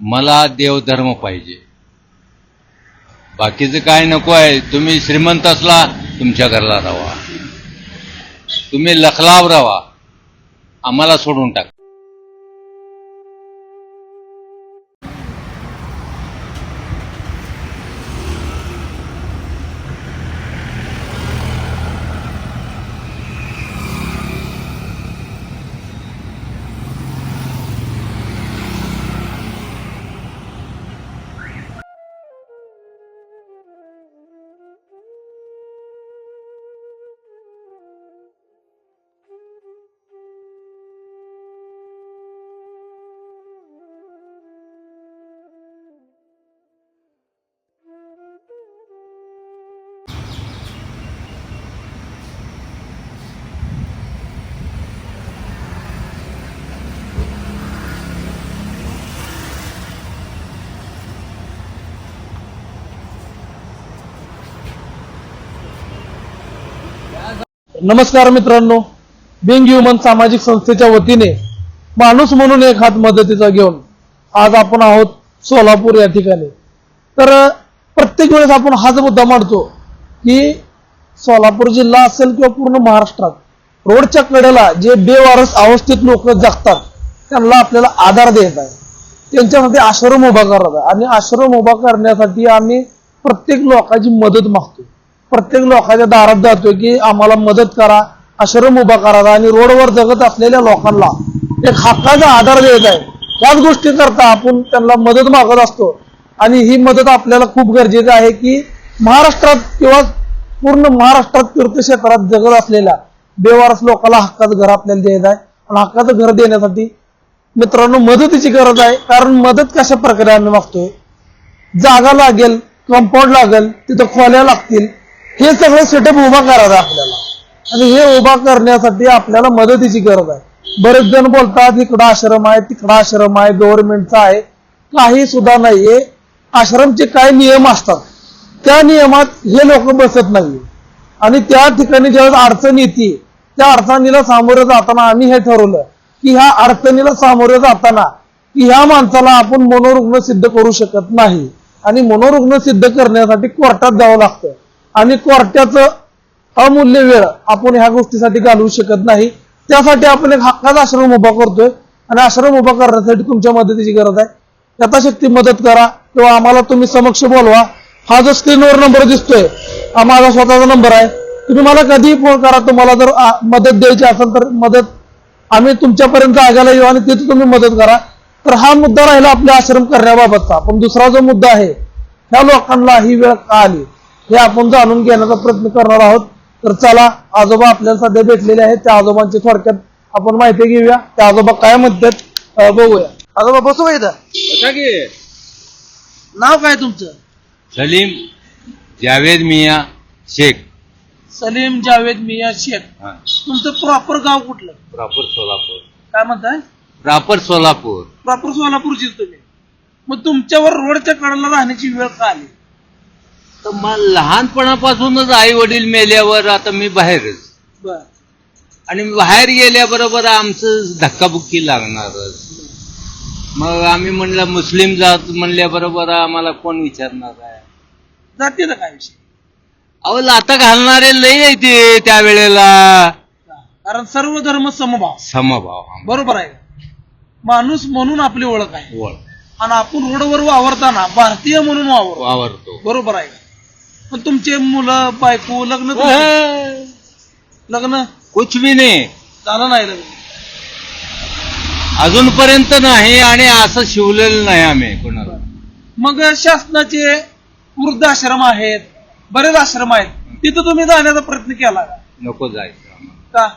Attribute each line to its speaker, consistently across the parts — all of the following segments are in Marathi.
Speaker 1: मला देवधर्म पाहिजे. बाकीचं काय नको आहे तुम्ही श्रीमंत असला तुमच्या घरला राहा तुम्ही लखलाव राहा आम्हाला सोडून टाका.
Speaker 2: नमस्कार मित्रांनो. बिंग ह्युमन सामाजिक संस्थेच्या वतीने माणूस म्हणून एक हात मदतीचा घेऊन आज आपण आहोत सोलापूर या ठिकाणी. तर प्रत्येक वेळेस आपण हाच मुद्दा मांडतो की सोलापूर जिल्हा असेल किंवा पूर्ण महाराष्ट्रात रोडच्या कडेला जे बेवारस अवस्थेत लोक जगतात त्यांना आपल्याला आधार द्यायचा आहे. त्यांच्यासाठी आश्रम उभा करायचा आहे. आणि आश्रम उभा करण्यासाठी आम्ही प्रत्येक लोकांची मदत मागतो. प्रत्येक लोकांच्या दारात जातोय की आम्हाला मदत करा आश्रम उभा करायचा आणि रोडवर जगत असलेल्या लोकांना एक हक्काचा आधार देत आहे. त्याच गोष्टी करता आपण त्यांना मदत मागत असतो. आणि ही मदत आपल्याला खूप गरजेची आहे की महाराष्ट्रात किंवा पूर्ण महाराष्ट्रात तीर्थक्षेत्रात जगत असलेल्या बेवारस लोकांना हक्काचं घर आपल्याला द्यायचं आहे. आणि हक्काचं घर देण्यासाठी मित्रांनो मदतीची गरज आहे. कारण मदत कशा प्रकारे आम्ही मागतोय? जागा लागेल कंपाऊंड लागेल तिथं खोल्या लागतील. हे सगळं सेटअप उभा करायचं आहे आपल्याला. आणि हे उभा करण्यासाठी आपल्याला मदतीची गरज आहे. बरेच जण बोलतात इकडं आश्रम आहे तिकडं आश्रम आहे गव्हर्नमेंटचा आहे. काही सुद्धा नाहीये. आश्रमचे काय नियम असतात? त्या नियमात हे लोक बसत नाही आणि त्या ठिकाणी ज्यावेळेस अडचण येते त्या अडचणीला सामोरं जाताना आम्ही हे ठरवलं की ह्या अडचणीला सामोरं जाताना की ह्या माणसाला आपण मनोरुग्ण सिद्ध करू शकत नाही. आणि मनोरुग्ण सिद्ध करण्यासाठी कोर्टात जावं लागतं. आणि कोर्टाचं अमूल्य वेळ आपण ह्या गोष्टीसाठी घालवू शकत नाही. त्यासाठी आपण एक हक्काचा आश्रम उभा करतोय. आणि आश्रम उभा करण्यासाठी तुमच्या मदतीची गरज आहे. यथाशक्ती मदत करा किंवा आम्हाला तुम्ही समक्ष बोलवा. हा जो स्क्रीनवर नंबर दिसतोय हा माझा स्वतःचा नंबर आहे. तुम्ही मला कधीही फोन करा तुम्हाला जर मदत द्यायची असेल तर मदत आम्ही तुमच्यापर्यंत आगायला येऊ आणि तिथे तुम्ही मदत करा. तर हा मुद्दा राहिला आपल्या आश्रम करण्याबाबतचा. पण दुसरा जो मुद्दा आहे ह्या लोकांना ही वेळ का आली? हे आपण जाणून घेण्याचा प्रयत्न करणार आहोत. तर चला आजोबा आपल्याला सध्या भेटलेले आहेत. त्या आजोबांची थोडक्यात आपण माहिती घेऊया. त्या आजोबा काय म्हणतात बघूया. आजोबा बसू का इथं? नाव काय तुमचं?
Speaker 1: सलीम जावेद मिया शेख.
Speaker 2: सलीम जावेद मिया शेख. तुमचं प्रॉपर गाव कुठलं?
Speaker 1: प्रॉपर सोलापूर.
Speaker 2: काय म्हणताय?
Speaker 1: प्रॉपर सोलापूर.
Speaker 2: प्रॉपर सोलापूरचीच तुम्ही. मग तुमच्यावर रोडच्या कडेला राहण्याची वेळ का आली?
Speaker 1: तर मला लहानपणापासूनच आई वडील मेल्यावर आता मी बाहेरच.
Speaker 2: बर.
Speaker 1: आणि बाहेर गेल्याबरोबर आमचं धक्काबुक्की लागणारच. मग आम्ही म्हणलं मुस्लिम जात म्हणल्याबरोबर आम्हाला कोण विचारणार आहे?
Speaker 2: जाते ना काय विषय?
Speaker 1: अहो लाता घालणारे लई आहे ते त्यावेळेला.
Speaker 2: कारण सर्व धर्म समभाव.
Speaker 1: समभाव.
Speaker 2: बरोबर आहे. माणूस म्हणून आपली ओळख आहे.
Speaker 1: वळ
Speaker 2: आणि आपण रोडवर वावरताना भारतीय म्हणून वावर
Speaker 1: वावरतो.
Speaker 2: बरोबर आहे. पण तुमचे मुलं बायको लग्न तुमचं- लग्न?
Speaker 1: कुछ भी नाही
Speaker 2: झालं नाही लग्न.
Speaker 1: अजूनपर्यंत नाही आणि असं शिवलेलं नाही आम्ही कोणाला.
Speaker 2: मग शासनाचे वृद्धाश्रम आहेत बरेच आश्रम आहेत तिथं तुम्ही जाण्याचा प्रयत्न केला का?
Speaker 1: नको जायचं आम्हाला.
Speaker 2: का?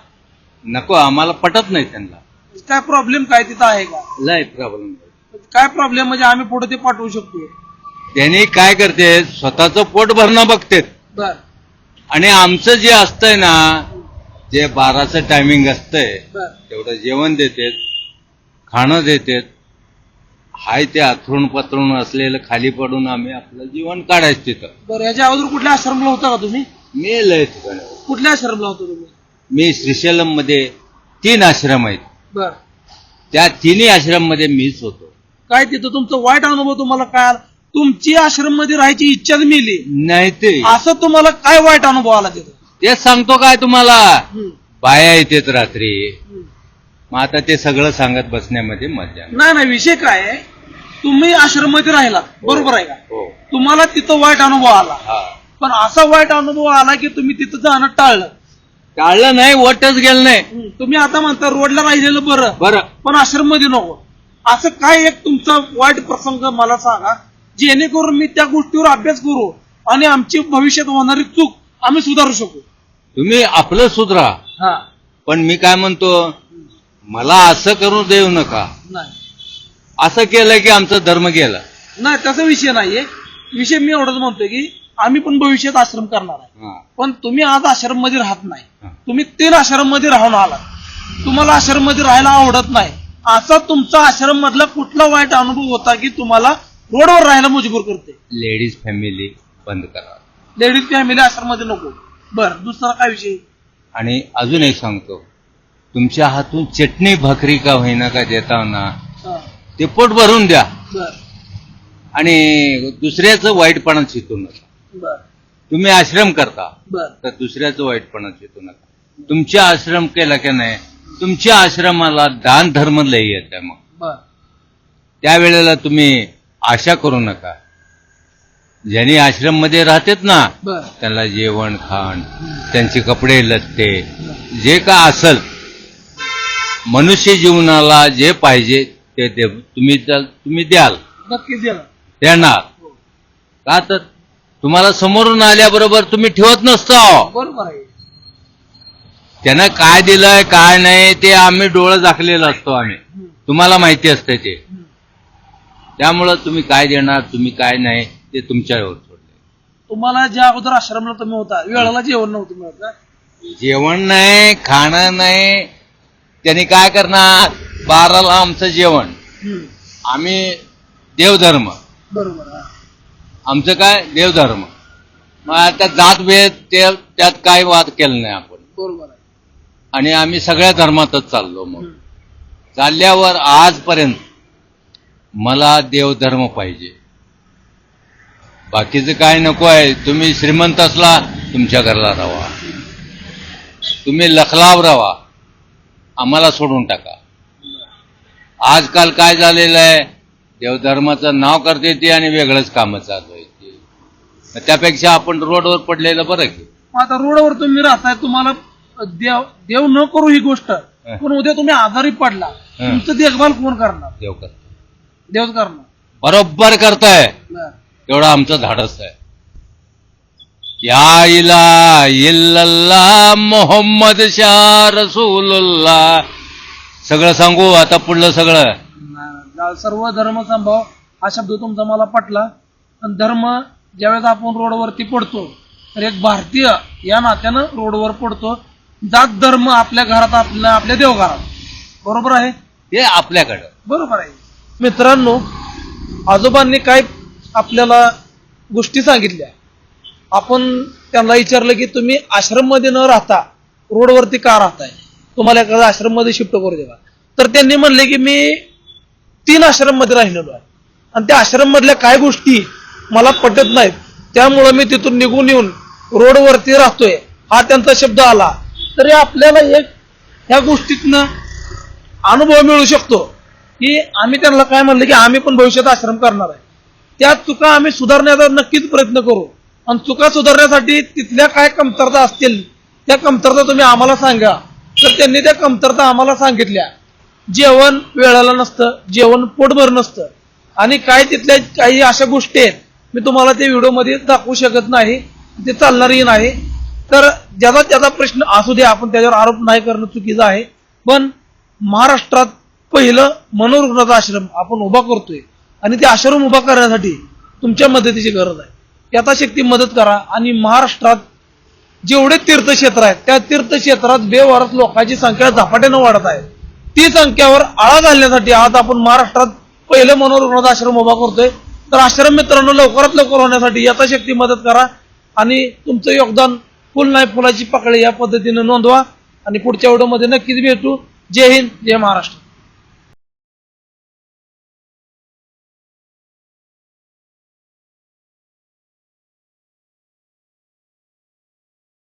Speaker 1: नको आम्हाला पटत नाही त्यांना.
Speaker 2: काय प्रॉब्लेम काय तिथं आहे का?
Speaker 1: लय प्रॉब्लेम
Speaker 2: काय प्रॉब्लेम म्हणजे आम्ही पुढे ते पाठवू शकतो
Speaker 1: त्यांनी काय करते? स्वतःचं पोट भरणं बघतेत.
Speaker 2: बर.
Speaker 1: आणि आमचं जे असतंय ना जे बाराचं टायमिंग असतंय
Speaker 2: बर.
Speaker 1: तेवढं जेवण देतेत खाणं देतेत. हाय ते अथरून पथरून असलेलं खाली पडून आम्ही आपलं जीवन काढायचं तिथं.
Speaker 2: बर याच्या अगोदर कुठल्या आश्रमला होता का तुम्ही?
Speaker 1: मी लय ठिकाणी
Speaker 2: कुठल्या आश्रमला होता तुम्ही?
Speaker 1: मी श्रीशैलममध्ये तीन आश्रम आहेत.
Speaker 2: बर.
Speaker 1: त्या तिन्ही आश्रममध्ये मीच होतो.
Speaker 2: काय तिथं तुमचं वाईट अनुभव तुम्हाला काय आला? तुमची आश्रममध्ये राहायची इच्छाच मिली.
Speaker 1: नाही ते.
Speaker 2: असं तुम्हाला काय वाईट अनुभव आला तिथं?
Speaker 1: तेच सांगतो काय तुम्हाला. बाया येतेत रात्री. मग आता ते सगळं सांगत बसण्यामध्ये मजा नाही.
Speaker 2: नाही नाही विषय काय आहे? तुम्ही आश्रममध्ये राहिला बरोबर आहे का?
Speaker 1: हो.
Speaker 2: तुम्हाला तिथं वाईट अनुभव आला.
Speaker 1: हा.
Speaker 2: पण असा वाईट अनुभव आला की तुम्ही तिथं जाणं टाळलं.
Speaker 1: टाळलं नाही वटच गेलं नाही.
Speaker 2: तुम्ही आता म्हणता रोडला राहिलेलं बरं.
Speaker 1: बरं.
Speaker 2: पण आश्रममध्ये नको. असं काय एक तुमचा वाईट प्रसंग मला सांगा? जेणेकरून मी त्या गोष्टीवर अभ्यास करू आणि आमची भविष्यात होणारी चूक आम्ही सुधारू शकू.
Speaker 1: तुम्ही आपलं सुधरा.
Speaker 2: हा.
Speaker 1: पण मी काय म्हणतो मला असं करू देऊ नका.
Speaker 2: नाही.
Speaker 1: असं केलं की आमचा धर्म गेला.
Speaker 2: नाही तसा विषय नाहीये. विषय मी एवढंच म्हणतोय की आम्ही पण भविष्यात आश्रम करणार आहे.
Speaker 1: हा,
Speaker 2: पण तुम्ही आज आश्रममध्ये राहत नाही. तुम्ही तीन आश्रममध्ये राहून आला तुम्हाला आश्रममध्ये राहायला आवडत नाही. असा तुमचा आश्रम मधला कुठला वाईट अनुभव होता की तुम्हाला रोडवर राहायला मजबूर करते.
Speaker 1: लेडीज फॅमिली बंद करा.
Speaker 2: लेडीज फॅमिली आश्रममध्ये नको. बर दुसरा काय विषय?
Speaker 1: आणि अजून एक सांगतो. तुमच्या हातून चटणी भाकरी का होईना का देता ना
Speaker 2: हा,
Speaker 1: ते पोट भरून द्या.
Speaker 2: बर.
Speaker 1: आणि दुसऱ्याचं वाईटपणा शिकू नका.
Speaker 2: बर.
Speaker 1: तुम्ही आश्रम करता
Speaker 2: बर.
Speaker 1: तर दुसऱ्याचं वाईटपणा शिकू नका. तुमच्या आश्रम केला की नाही तुमच्या आश्रमाला दान धर्म लय येत आहे मग.
Speaker 2: बर.
Speaker 1: त्यावेळेला तुम्ही आशा करू नका. ज्यांनी आश्रममध्ये राहतात ना त्यांना जेवण खाण त्यांचे कपडे लत्ते जे का असल मनुष्य जीवनाला जे पाहिजे ते तुम्ही तुम्ही द्याल.
Speaker 2: नक्की
Speaker 1: देणार. का तर? तुम्हाला समोरून आल्याबरोबर तुम्ही ठेवत नसतो.
Speaker 2: बरोबर आहे.
Speaker 1: त्यानं काय दिलंय काय नाही ते आम्ही डोळं झाकलेलं असतो आम्ही. तुम्हाला माहिती असते ते. त्यामुळं तुम्ही काय देणार तुम्ही काय नाही ते तुमच्यावर सोडले.
Speaker 2: तुम्हाला ज्या अगोदर आश्रमला तुम्ही होता वेळाला जेवण नव्हतं मिळत का?
Speaker 1: जेवण नाही खाणं नाही. त्यांनी काय करणार? बाराला आमचं जेवण.
Speaker 2: हम्म,
Speaker 1: आम्ही देवधर्म.
Speaker 2: बरोबर हा.
Speaker 1: आमचं काय? देवधर्म. मग आता जात भेद ते त्यात काय वाद केला नाही आपण.
Speaker 2: बरोबर आहे.
Speaker 1: आणि आम्ही सगळ्या धर्मातच चाललो मग.
Speaker 2: हम्म,
Speaker 1: चालल्यावर आजपर्यंत मला देवधर्म पाहिजे. बाकीचं काय नको आहे तुम्ही श्रीमंत असला तुमच्या घरला राहा तुम्ही लखलाव राहा आम्हाला सोडून टाका. आजकाल काय झालेलं आहे देवधर्माचं नाव करते ती आणि वेगळंच कामं चालू आहे ती. त्यापेक्षा आपण रोडवर पडलेलं बरं की.
Speaker 2: आता रोडवर तुम्ही राहताय तुम्हाला देव देव न करू ही गोष्ट. पण उद्या तुम्ही आजारी पडला तुमचं देखभाल कोण करणार?
Speaker 1: देव करतो
Speaker 2: देवच करणार.
Speaker 1: बरोबर करताय.
Speaker 2: बरं.
Speaker 1: तेवढं आमचं धाडस आहे. या इला इल्लल्लाह मोहम्मद शाह रसूलुल्लाह सगळं सांगू आता पुढलं सगळं.
Speaker 2: सर्व धर्म संभाव हा शब्द तुमचा मला पटला. पण धर्म ज्यावेळेस आपण रोडवरती पडतो तर एक भारतीय या नात्यानं रोडवर पडतो. जात धर्म आपल्या घरात आपल्या आपल्या देवघरात. बरोबर आहे?
Speaker 1: हे आपल्याकडं.
Speaker 2: बरोबर आहे. मित्रांनो आजोबांनी काय आपल्याला गोष्टी सांगितल्या? आपण त्यांना विचारलं की तुम्ही आश्रममध्ये न राहता रोडवरती का राहताय? तुम्हाला एखादा आश्रममध्ये शिफ्ट करू देवा तर त्यांनी म्हणले की मी तीन आश्रममध्ये राहिलेलो आहे. आणि त्या आश्रम मधल्या काय गोष्टी मला पटत नाहीत. त्यामुळं मी तिथून निघून येऊन रोडवरती राहतोय. हा त्यांचा शब्द आला. तरी आपल्याला एक ह्या गोष्टीतनं अनुभव मिळू शकतो. की आम्ही त्यांना काय म्हणलं की आम्ही पण भविष्यात आश्रम करणार आहे. त्या चुका आम्ही सुधारण्याचा नक्कीच प्रयत्न करू. आणि चुका सुधारण्यासाठी तिथल्या काय कमतरता असतील त्या कमतरता तुम्ही आम्हाला सांगा. तर त्यांनी त्या कमतरता आम्हाला सांगितल्या. जेवण वेळाला नसतं जेवण पोटभर नसतं. आणि काय तिथल्या काही अशा गोष्टी आहेत मी तुम्हाला ते व्हिडिओमध्ये दाखवू शकत नाही ते चालणारही नाही. तर ज्याचा त्याचा प्रश्न असू दे आपण त्याच्यावर आरोप नाही करणं चुकीचं आहे. पण महाराष्ट्रात पहिलं मनोरुग्णाचा आश्रम आपण उभा करतोय आणि ते आश्रम उभा करण्यासाठी तुमच्या मदतीची गरज आहे. यथाशक्ती मदत करा आणि महाराष्ट्रात जेवढे तीर्थक्षेत्र आहेत त्या तीर्थक्षेत्रात बेवारस लोकांची संख्या झपाट्यानं वाढत आहे. ती संख्यावर आळा घालण्यासाठी आज आपण महाराष्ट्रात पहिलं मनोरुग्णाचा आश्रम उभा करतोय. तर आश्रम मित्रांनो लवकरात लवकर होण्यासाठी यथाशक्ती मदत करा आणि तुमचं योगदान फुल नाही फुलाची पकडे या पद्धतीने नोंदवा. आणि पुढच्या व्हिडिओमध्ये नक्कीच भेटू. जय हिंद जय महाराष्ट्र.